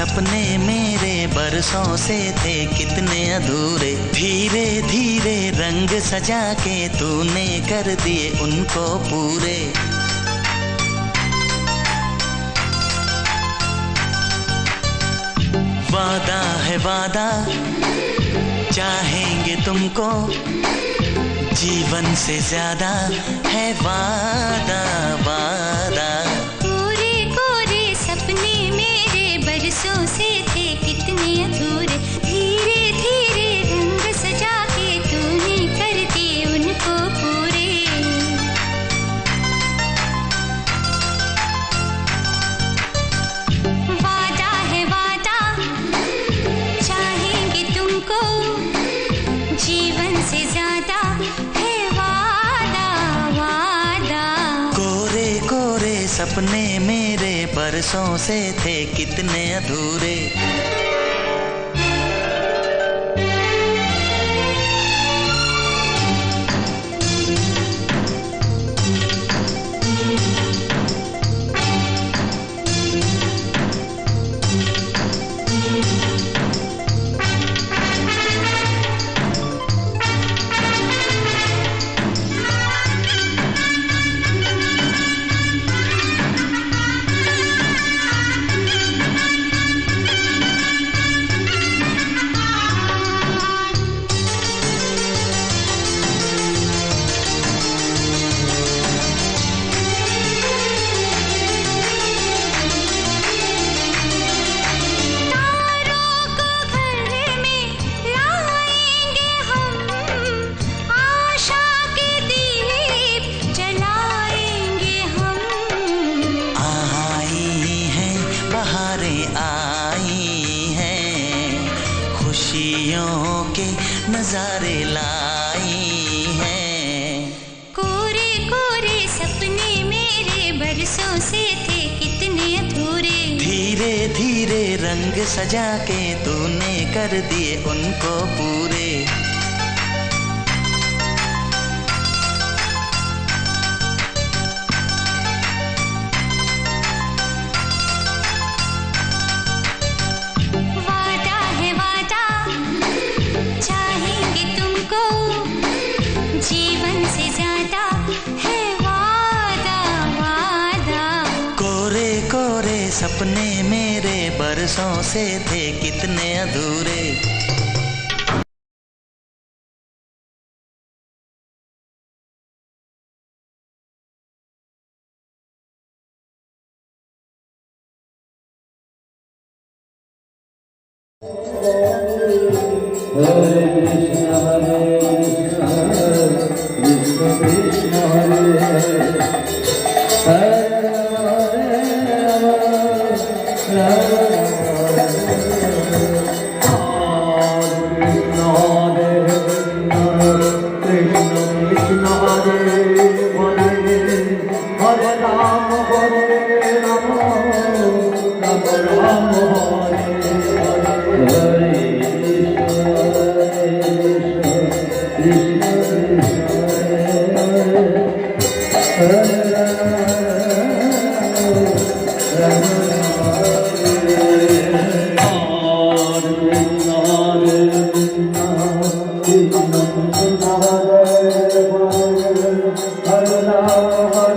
सपने मेरे बरसों से थे कितने अधूरे। धीरे धीरे रंग सजा के तूने कर दिए उनको पूरे। वादा है वादा, चाहेंगे तुमको जीवन से ज़्यादा है वादा वादा। सपने मेरे बरसों से थे कितने अधूरे। नजारे लाई हैं। कोरे कोरे सपने मेरे बरसों से थे कितने अधूरे। धीरे धीरे रंग सजा के तूने कर दिए उनको पूरे। सपने मेरे बरसों से थे कितने अधूरे Hare Krishna, Hare Krishna, Krishna Ram Ram Ram Ram Hare Rama